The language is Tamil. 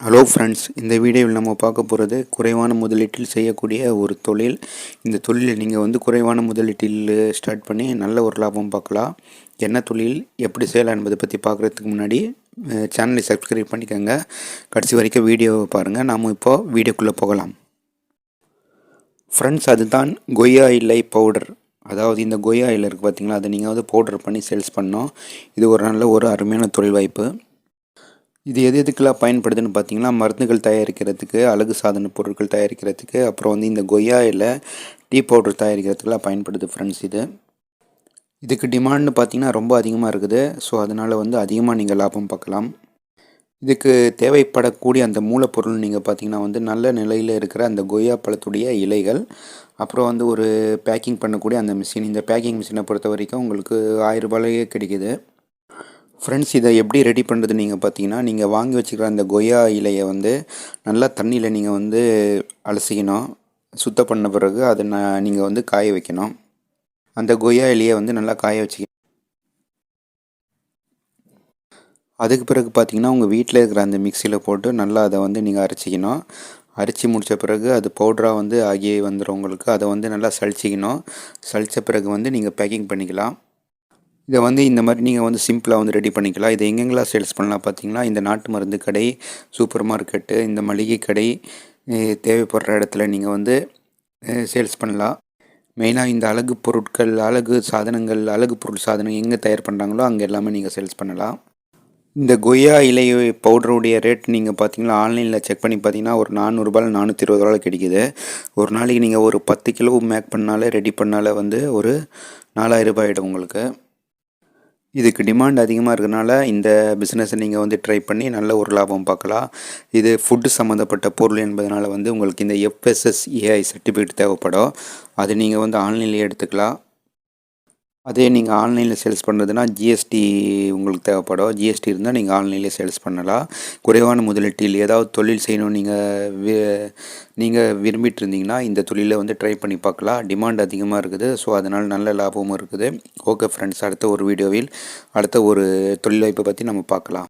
ஹலோ ஃப்ரெண்ட்ஸ் இந்த வீடியோவில் நம்ம பார்க்க போகிறது குறைவான முதலீட்டில் செய்யக்கூடிய ஒரு தொழில். இந்த தொழிலில் நீங்கள் வந்து குறைவான முதலீட்டில் ஸ்டார்ட் பண்ணி நல்ல ஒரு லாபம் பார்க்கலாம். என்ன தொழில் எப்படி செய்யலாம் என்பதை பற்றி பார்க்குறதுக்கு முன்னாடி சேனலை சப்ஸ்கிரைப் பண்ணிக்கோங்க. கடைசி வரைக்கும் வீடியோவை பாருங்கள் நாம் இப்போது வீடியோக்குள்ளே போகலாம். ஃப்ரெண்ட்ஸ் அதுதான் கொய்யா இல்லை பவுடர் அதாவது இந்த கொய்யா இல்லை இருக்குது பார்த்தீங்களா அதை நீங்கள் வந்து பவுடர் பண்ணி சேல்ஸ் பண்ணோம் இது ஒரு நல்ல ஒரு அருமையான தொழில் வாய்ப்பு. இது எது எதுக்கெல்லாம் பயன்படுதுன்னு பார்த்தீங்கன்னா மருந்துகள் தயாரிக்கிறதுக்கு அழகு சாதன பொருட்கள் தயாரிக்கிறதுக்கு அப்புறம் வந்து இந்த கொய்யா இலை டீ பவுடர் தயாரிக்கிறதுக்கெல்லாம் பயன்படுது ஃப்ரெண்ட்ஸ் இது. இதுக்கு டிமாண்ட்னு பார்த்தீங்கன்னா ரொம்ப அதிகமாக இருக்குது. ஸோ அதனால் வந்து அதிகமாக நீங்கள் லாபம் பார்க்கலாம். இதுக்கு தேவைப்படக்கூடிய அந்த மூலப்பொருள் நீங்கள் பார்த்தீங்கன்னா வந்து நல்ல நிலையில் இருக்கிற அந்த கொய்யா பழத்துடைய இலைகள் அப்புறம் வந்து ஒரு பேக்கிங் பண்ணக்கூடிய அந்த மிஷின் இந்த பேக்கிங் மிஷினை பொறுத்த வரைக்கும் உங்களுக்கு ஆயிரம் ரூபாயிலேயே கிடைக்கிது. ஃப்ரெண்ட்ஸ் இதை எப்படி ரெடி பண்ணுறது நீங்கள் பார்த்தீங்கன்னா நீங்கள் வாங்கி வச்சுக்கிற அந்த கொய்யா இலையை வந்து நல்லா தண்ணியில் நீங்கள் வந்து அலசிக்கணும். சுத்தம் பண்ண பிறகு அதை நான் நீங்கள் வந்து காய வைக்கணும். அந்த கொய்யா இலையை வந்து நல்லா காய வச்சுக்கணும். அதுக்கு பிறகு பார்த்தீங்கன்னா உங்கள் வீட்டில் இருக்கிற அந்த மிக்சியில் போட்டு நல்லா அதை வந்து நீங்கள் அரைச்சிக்கணும். அரைச்சி முடித்த பிறகு அது பவுட்ராக வந்து ஆகி வந்துடும் உங்களுக்கு. அதை வந்து நல்லா சளிச்சிக்கணும். சளித்த பிறகு வந்து நீங்கள் பேக்கிங் பண்ணிக்கலாம். இதை வந்து இந்த மாதிரி நீங்கள் வந்து சிம்பிளாக வந்து ரெடி பண்ணிக்கலாம். இதை எங்கெங்கெல்லாம் சேல்ஸ் பண்ணலாம் பார்த்தீங்கன்னா இந்த நாட்டு மருந்து கடை சூப்பர் மார்க்கெட்டு இந்த மளிகை கடை தேவைப்படுற இடத்துல நீங்கள் வந்து சேல்ஸ் பண்ணலாம். மெயினாக இந்த அழகு பொருட்கள் அழகு சாதனங்கள் அழகு பொருள் சாதனம் எங்கே தயார் பண்ணுறாங்களோ அங்கே எல்லாமே நீங்கள் சேல்ஸ் பண்ணலாம். இந்த கொய்யா இலை பவுடருடைய ரேட் நீங்கள் பார்த்தீங்கன்னா ஆன்லைனில் செக் பண்ணி பார்த்தீங்கன்னா ஒரு நானூறுபாயில் நானூற்றி இருபது ரூபாய் கிடைக்குது. ஒரு நாளைக்கு நீங்கள் ஒரு பத்து கிலோ மேக் பண்ணாலே ரெடி பண்ணாலே வந்து ஒரு நாலாயிரம் ரூபாய் ஆகிடும் உங்களுக்கு. இதுக்கு டிமாண்ட் அதிகமாக இருக்கிறனால இந்த பிஸ்னஸை நீங்கள் வந்து ட்ரை பண்ணி நல்ல ஒரு லாபம் பார்க்கலாம். இது ஃபுட்டு சம்மந்தப்பட்ட பொருள் என்பதனால் வந்து உங்களுக்கு இந்த எஃப்எஸ்எஸ் ஏஐ சர்டிஃபிகேட் தேவைப்படும். அது நீங்கள் வந்து ஆன்லைன்லேயே எடுத்துக்கலாம். அதே நீங்கள் ஆன்லைனில் சேல்ஸ் பண்ணுறதுனா ஜிஎஸ்டி உங்களுக்கு தேவைப்படும். ஜிஎஸ்டி இருந்தால் நீங்கள் ஆன்லைனில் சேல்ஸ் பண்ணலாம். குறைவான முதலீட்டில் ஏதாவது தொழில் செய்யணும் நீங்கள் நீங்கள் விரும்பிட்டு இருந்தீங்கன்னா இந்த தொழிலை வந்து ட்ரை பண்ணி பார்க்கலாம். டிமாண்ட் அதிகமாக இருக்குது. ஸோ அதனால் நல்ல லாபமும் இருக்குது. ஓகே ஃப்ரெண்ட்ஸ் அடுத்த ஒரு வீடியோவில் அடுத்த ஒரு தொழில் வாய்ப்பை பற்றி நம்ம பார்க்கலாம்.